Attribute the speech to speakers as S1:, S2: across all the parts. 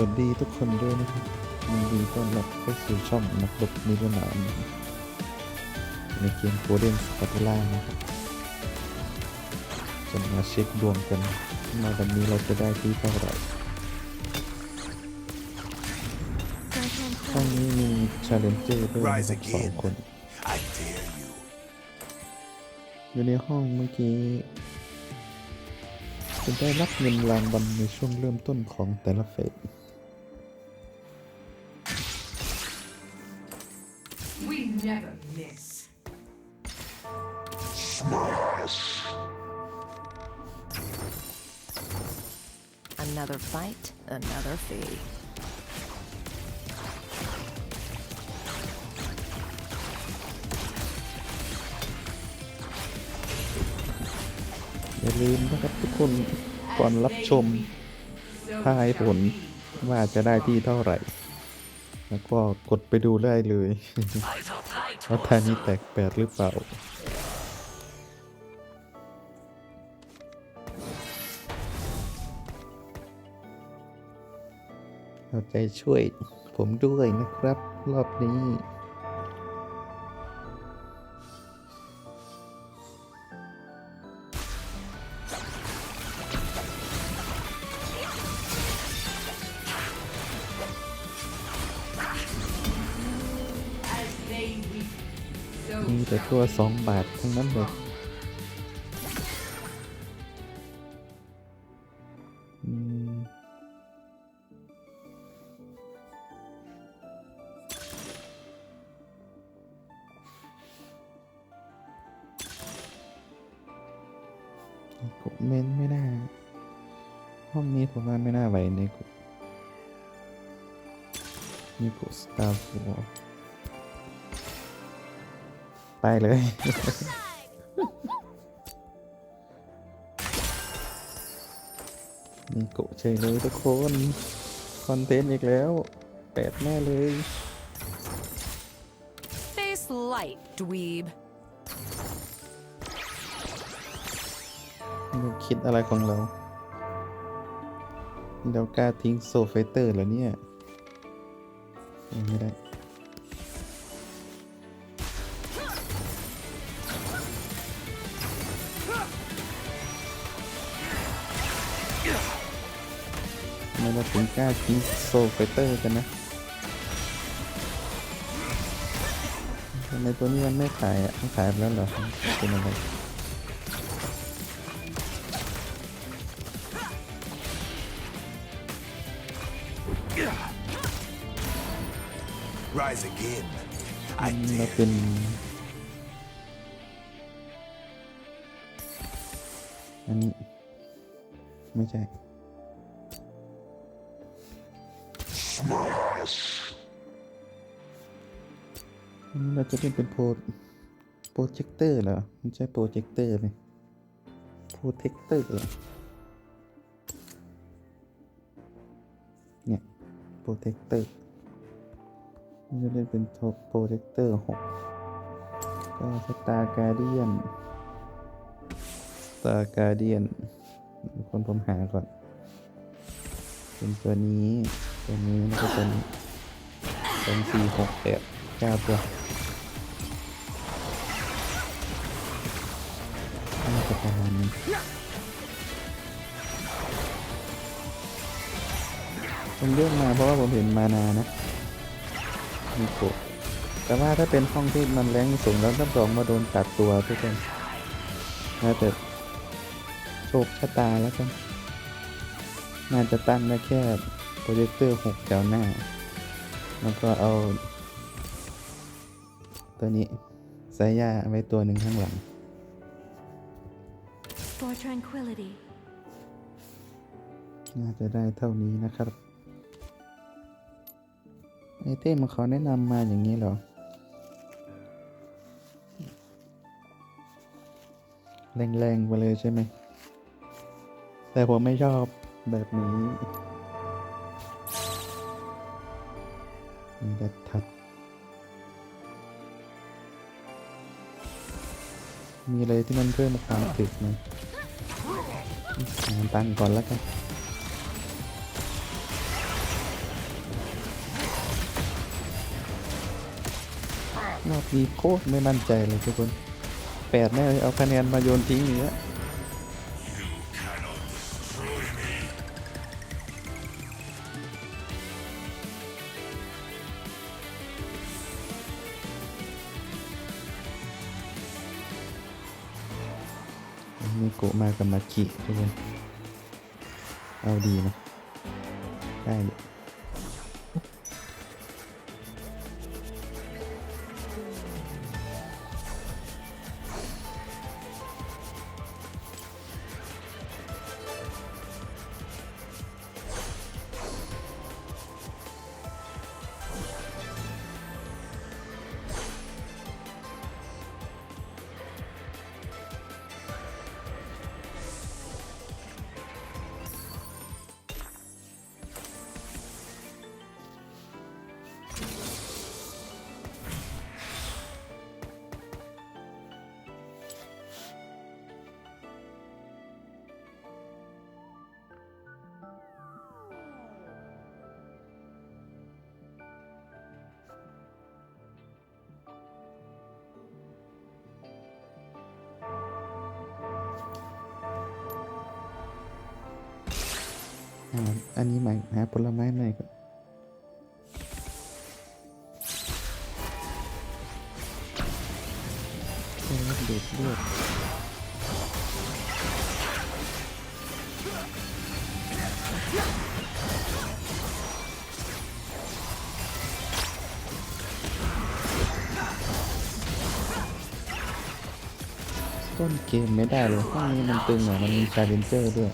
S1: วัสดีทุกคนด้วยนะครับยินดีต้อนรับเข้าสู่ช่องนักรบนิรนามนะครับในเกมโคเดนสปาร์ตล่านะครับจะมาเช็คดวงกันมาวันนี้เราจะได้ที่เท่าไหร่ห้องนี้มีชาเลนเจอร์ด้วยนะ
S2: Rise
S1: ครับสอง
S2: again.
S1: คน
S2: I dare you.
S1: อยู่ในห้องเมื่อกี้จะได้รับเงินรางวัลในช่วงเริ่มต้นของแต่ละเฟส
S3: Another fight, another fee.
S1: อย่าลืมนะครับทุกคนก่อนรับชมทายผลว่าจะได้ที่เท่าไหร่ แล้วก็กดไปดูได้เลย ว่าทายนี้แตกแปดหรือเปล่า ใจช่วยผมด้วยนะครับ รอบนี้มีแต่ตัวสองบาททั้งนั้นเลย ตาร์ฟัวไปเลย มีโกะเฉยเลยทุกคน คอนเทนต์อีกแล้วแปดแน่เลย
S3: Face light, dweeb.
S1: เราคิดอะไรของเรา เรากล้าทิ้งโซเฟเตอร์แล้วเนี่ย ยังไม่ได้ไมเราถึงกล้าทิ้งโซเฟเตอร์กันนะทำไมตัวนี้มันไม่ขายอะไม่ขายไปแล้วเหรอเป็นอะไร
S2: Rise again. I
S1: เรา
S2: dare
S1: เป็น อันนี้ ไม่ใช่อันนี้เราจะเล่นเป็นโปรโปรเจคเตอร์เหรอไม่ใช่โปรเจคเตอร์ไหมโปรเทคเตอร์เหรอเนี่ยโปรเทคเตอร์ จะเล่นเป็นโปรเจคเตอร์หกก็สตาร์การเดียนสตาร์การเดียนคนผมหาก่อน เป็นตัวนี้ ตัวนี้แล้วก็ตัวนี้สองสี่หกแปดเก้าตัวน่าจะประมาณนี้ผมเลือกมาเพราะว่าผมเห็นมานานะ มีโกะแต่ว่าถ้าเป็นห้องที่มันแรงสูงแล้วรับรองมาโดนตัดตัวทุกคนน่าจะโชคชะตาแล้วกัน น่าจะตั้งได้แค่โปรเจคเตอร์หกแถวหน้า แล้วก็เอา ตัวนี้สายยาไว้ตัวหนึ่งข้างหลัง
S4: For tranquility.
S1: น่าจะได้เท่านี้นะครับไอ เต้มเขาแนะนำมาอย่างนี้เหรอ แรงๆไปเลยใช่ไหม แต่ผมไม่ชอบแบบนี้มีแต่ทัด มีอะไรที่มันเพิ่มความตึกไหมหาตังก่อนแล้วกัน รอบนี้โคตรไม่มั่นใจเลยทุกคนแปดแน่เลยเอาคะแนนมาโยนทิ้งอย่างเงี้ยมีโกะมากับมาคิทุกคนเอาดีนะได้อยู่ อันนี้ใหม่หาผลไม้ใหม่ก่อนเพื่อรับดูดเลือดต้นเกมไม่ได้เลยห้องนี้มันตึงอะมันมีชาเลนเจอร์ด้วย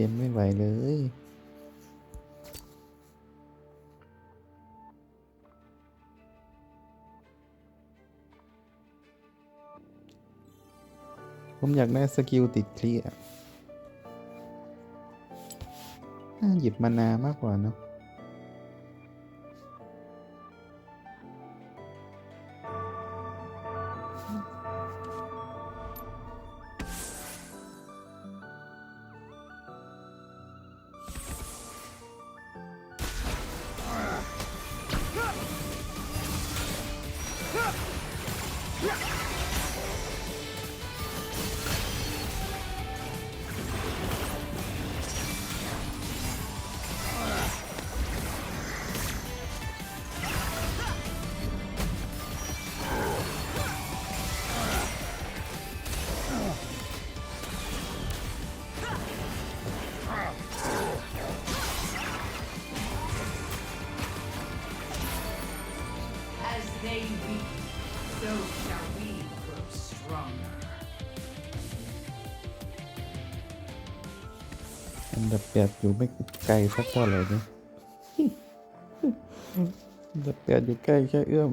S1: เกมไม่ไหวเลยผมอยากได้สกิลติดเคลียร์น่าหยิบมานามากกว่าเนะ อันดับแปดอยู่ไม่ไกลสักเท่าไหร่นะอันดับแปดอยู่ใกล้แค่เอื้อม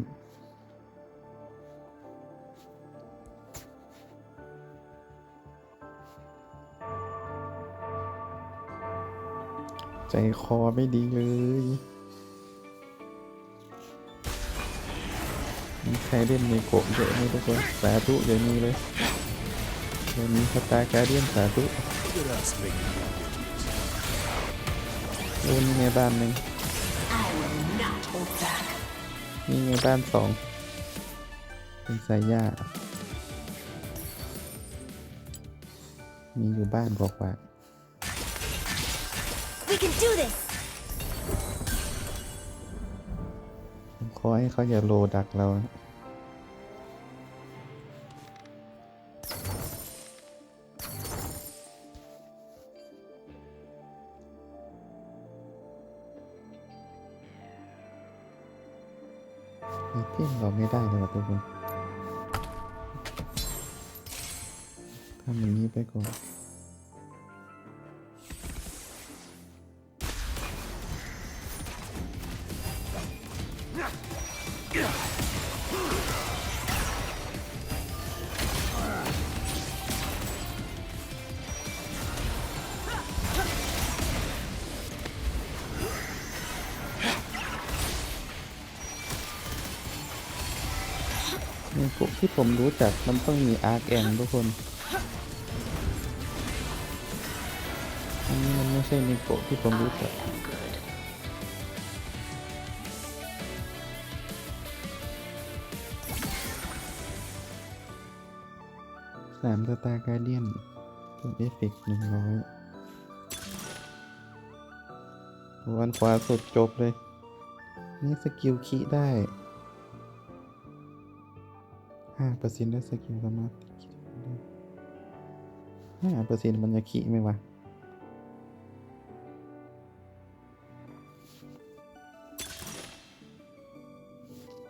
S1: ใจคอไม่ดีเลยมีใครเล่นเมโกะเยอะไหมทุกคนสาธุอย่างนี้เลยเดี๋ยวมีสตาร์การเดียนสาธุ
S2: Look at us making new abilities.
S1: โอ้นี่ไงบ้านหนึ่ง
S3: I will not hold back.
S1: นี่ไงบ้านสองเป็นสายยามีอยู่บ้านบอกว่า
S3: We can do this.
S1: ผมขอให้เขาอย่าโลดักเรานะ ในพวกที่ผมรู้จักมันต้องมีอาร์คแองทุกคนอันนี้มันไม่ใช่นิโกะที่ผมรู้จักสามสตาร์การเดียนเพิ่มเอฟเฟกต์หนึ่งร้อยวันขวาสุดจบเลย นี่สกิลคีได้ ห้าเปอร์เซ็นต์ได้สกิลสามารถคีได้ห้าเปอร์เซ็นต์มันจะคีไหมวะ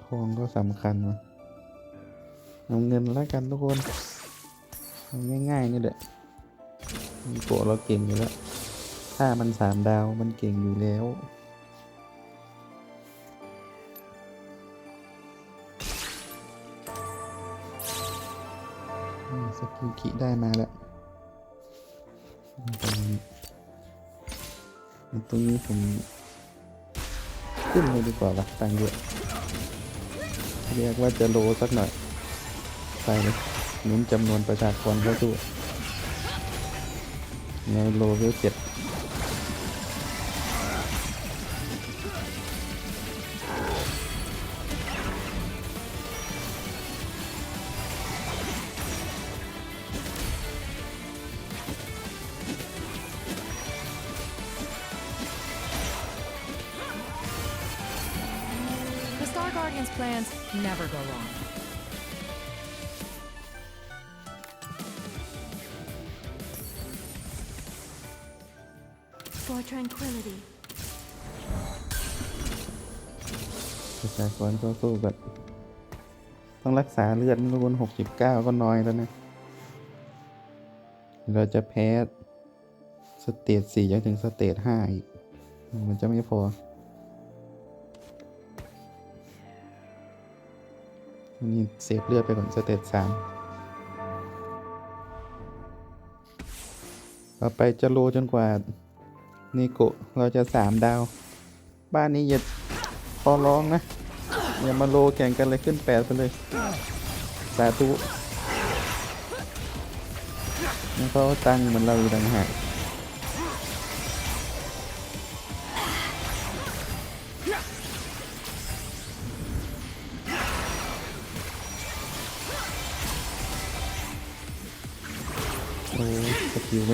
S1: ทองก็สำคัญวะเอาเงินแล้วกันทุกคนง่ายๆนี่แหละมีโกะเราเก่งอยู่แล้ว ถ้ามันสามดาวมันเก่งอยู่แล้ว สกิลคิได้มาแล้วตรงนี้ตรงนี้ผมขึ้นเลยดีกว่าละตังเยอะเรียกว่าจะโลสักหน่อยไปเลยหนุนจำนวนประชากรเข้าสู้ในโลเวลเจ็ด
S4: plans never go wrong.
S3: For tranquility.
S1: ประชากรเข้าสู้แบบ ต้องรักษาเลือดทุกคนหกสิบเก้าก็น้อยแล้วนะ เราจะแพ้ สเตจสี่จนถึงสเตจห้าอีก มันจะไม่พอ นี่เซฟเลือดไปก่อนสเตจสามต่อไปจะโลจนกว่านิโกเราจะสามดาว บ้านนี้อย่าขอร้องนะ อย่ามาโลแข่งกันเลยขึ้นแปดไปเลย สาธุนี่เขาตังค์เหมือนเราอยู่ต่างหาก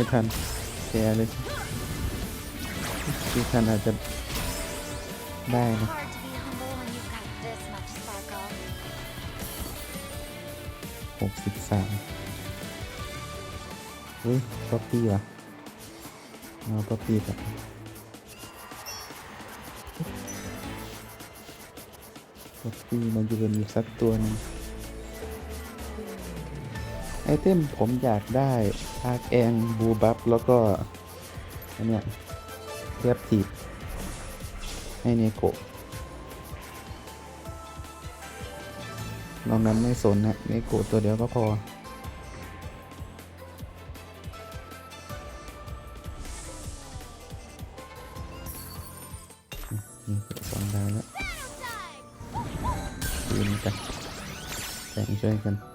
S1: ไม่ทันแกเลยสกิลทันอาจจะได้นะ
S3: Hard to be humble when you've got this much sparkle.
S1: หกสิบสามเฮ้ยป๊อปปี้ว่ะเอาป๊อปปี้แบบป๊อปปี้มันจะเป็นอีกสักตัวหนึงไอ เทมผมอยากได้อาร์แองบูบัฟแล้วก็อันเนี้ยเรียบทีบให้เนโกะนอกนั้นไม่สนนะเนโกะตัวเดียวก็พอ นี่สองดาวแล้วยืนกันแบ่งช่วยกัน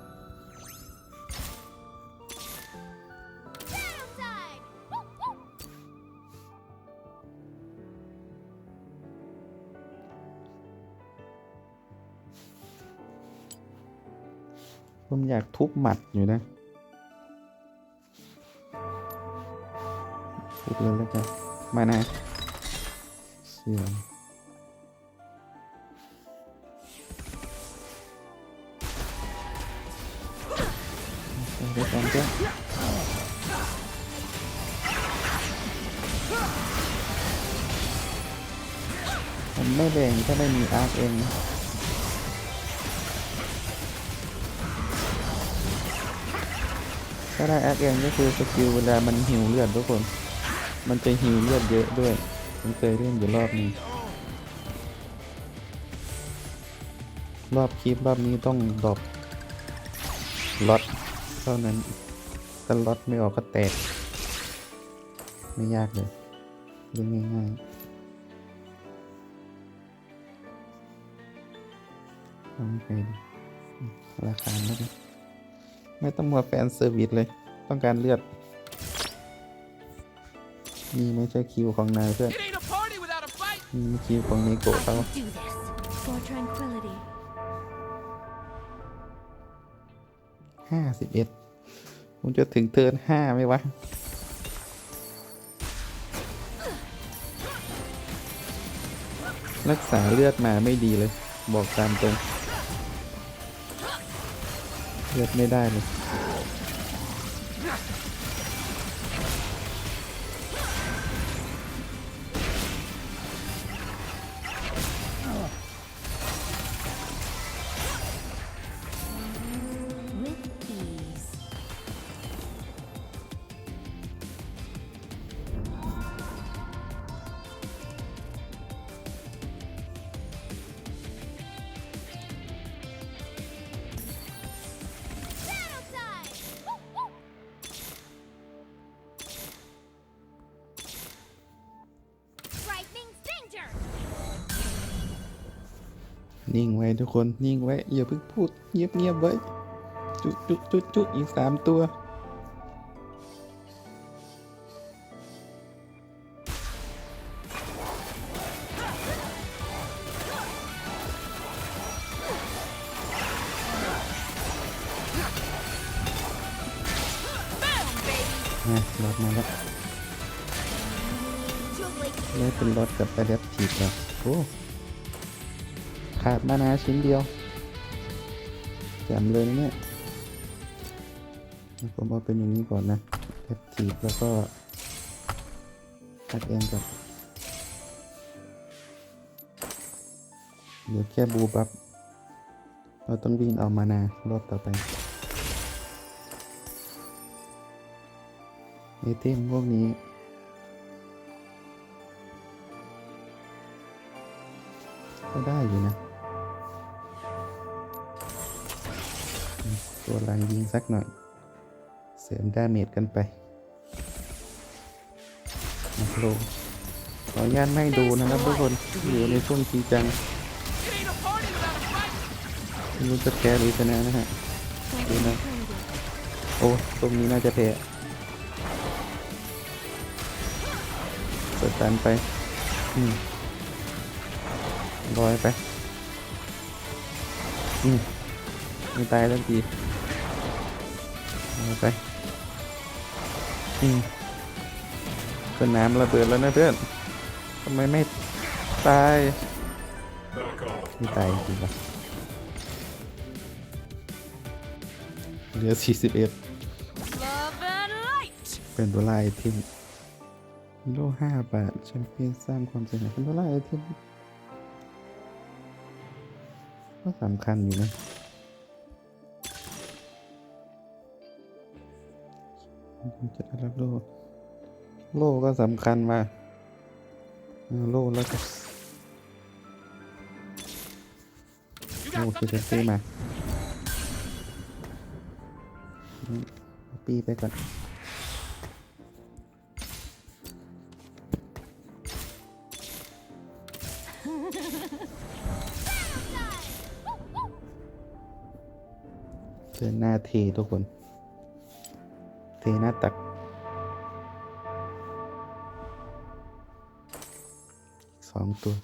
S1: ผมอยากทุบหมัดอยู่นะ ทุบเลยแล้วกันมานะเสียงไปก่อนเจ้าผมไม่แบ่งถ้าไม่มีอาร์เองนะ ถ้าได้แอคเองก็คือสกิลเวลามันหิวเลือดทุกคน มันจะหิวเลือดเยอะด้วย ผมเคยเล่นอยู่รอบนึงรอบคลิปรอบนี้ต้องดรอปล็อตเท่านั้นถ้าล็อตไม่ออกก็แตก ไม่ยากเลยเล่นง่ายๆเอาไปราคาไม่ได้ ไม่ต้องมัวแฟนเซอร์วิสเลย ต้องการเลือด นี่ไม่ใช่คิวของนายเพื่อน
S2: It ain't a party without a fight.
S1: นี่มันคิวของเนโกะ
S3: I
S1: เขา
S3: can do this.
S4: For tranquility.
S1: ห้าสิบเอ็ดผมจะถึงเทิร์นห้าไหมวะรักษาเลือดมาไม่ดีเลย บอกตามตรง เลือดไม่ได้เลย นิ่งไว้ทุกคนนิ่งไว้อย่าเพิ่งพูดเงียบเงียบไว้ จุดจุดจุจุอีกสามตัว ชิ้นเดียวแจมเลยนะเนี่ยผมเอาเป็นอย่างนี้ก่อนนะแอปทีฟแล้วก็อัดเองก่อนเดี๋ยวแค่บูบับเราต้องวิ่งเอามานารอบต่อไปไอเทมพวกนี้ก็ได้อยู่นะ ตัวลังยิงสักหน่อย เสริมดาเมจกันไปนะโลขออนุญาตไม่ดูนะครับทุกคนอยู่ในช่วงจริงจังไม่รู้จะแพ้หรือชนะนะฮะดูนะโอ้ตรงนี้น่าจะแพ้เปิดตันไปอืมลอยไปอืมไม่ตายแล้วที ไปอืมก็น้ำระเบิดแล้วนะเพื่อนทำไมไม่ตายไม่ตายจริงปะเหลือ 41 เป็นตัวลายไอเทมโร่ห้าบาทแชมเปี้ยนสร้างความเสียหายเป็นตัวลายไอเทมก็สำคัญอยู่นะ จะได้รับโล่โล่ก็สำคัญมาโล่แล้วก็โอ้
S2: got
S1: คือ
S2: something
S1: เซฟตี้
S2: say?
S1: มาปีไปก่อนเดินหน้าเททุกคน นาตัก สองตัว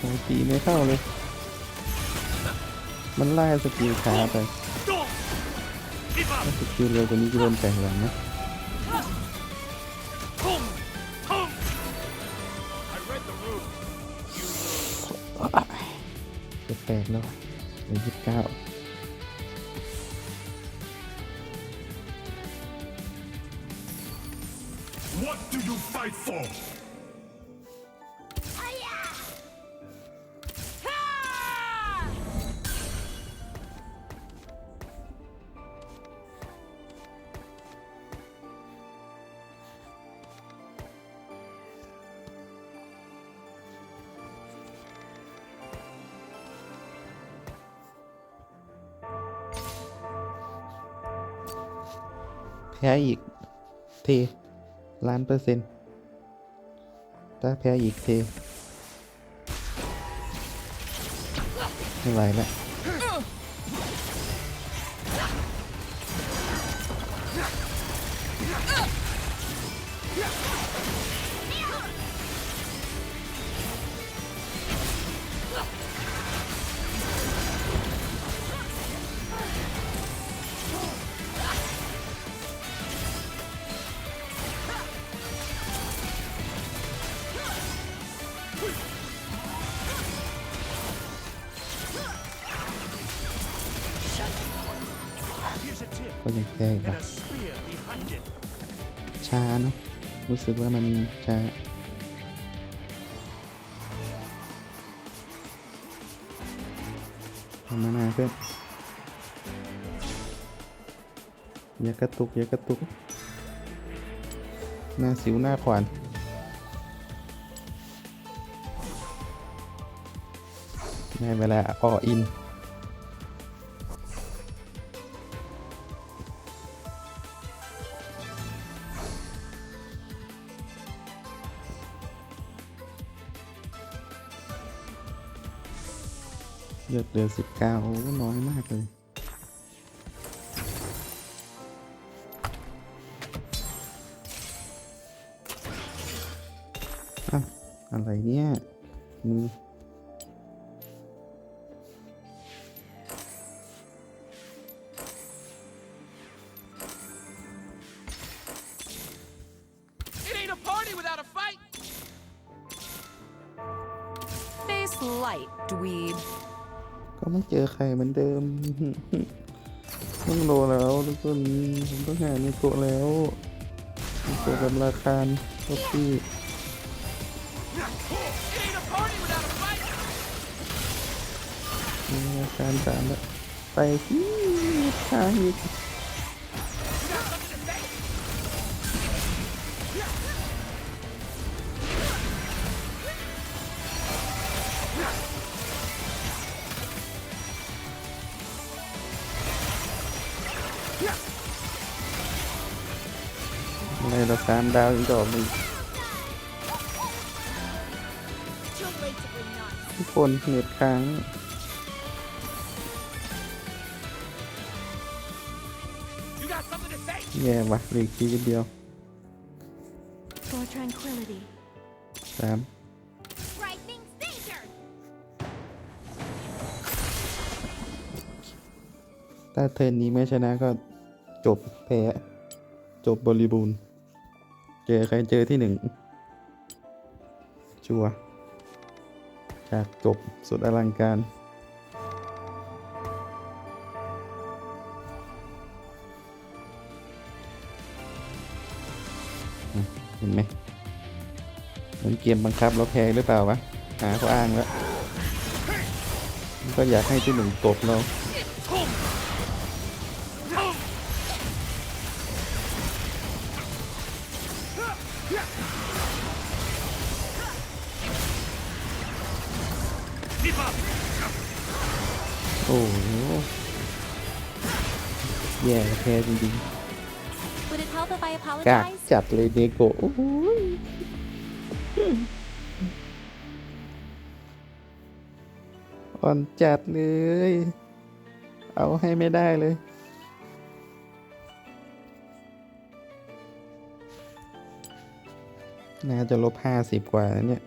S1: โอ้ยตีไม่เข้าเลย มันไล่สกิลช้าไป ถ้าสกิลเร็วกว่านี้จะโดนแปลงหลังนะจะแตกแล้วเหลือยี่สิบเก้า แพ้อีกเทล้านเปอร์เซ็นต์ถ้าแพ้อีกเทไม่ไหวแล้ว ก็ยังแพ้อีก
S2: And
S1: ว่ะช้าเนาะรู้สึกว่ามันช้าทำมานาเพื่อนอย่ากระตุกอย่ากระตุก หน้าสิวหน้าขวานได้เวลาอออิน ลือสิบเก้าโอ้น้อยมากเลยอะอะไรเนี่ยมือ ต้องหาในโกะแล้วในโกะกับราคาท็อปปี้มีราคาสามแล้วไปที่ทางอีก อะไรเราสามดาวอีกดอกหนึ่ง
S3: Too late to bring none.
S1: ทุกคนเน็ตค้าง
S2: You got something to say?
S1: แย่ว่ะเหลืออกทีเดียว
S4: For tranquility.
S1: สาม
S3: Frightening danger.
S1: ถ้าเทิร์นนี้ไม่ชนะก็จบแพ้ จบบริบูรณ์ เจอใครเจอที่หนึ่งชัวจากจบสุดอลังการ เห็นไหมเหมือนเกมบังคับเราแพ้หรือเปล่าวะ หาข้ออ้างแล้ว ก็อยากให้ที่หนึ่งตบเรา กากจัดเลยเดโกโอ้ยอ่อนจัดเลย เอาให้ไม่ได้เลย น่าจะลบห้าสิบกว่าแล้วเนี่ย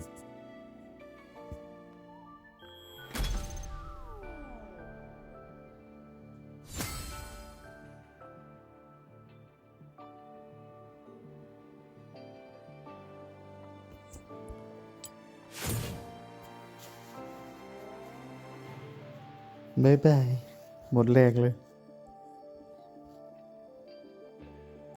S1: บายบาย หมดแรงเลย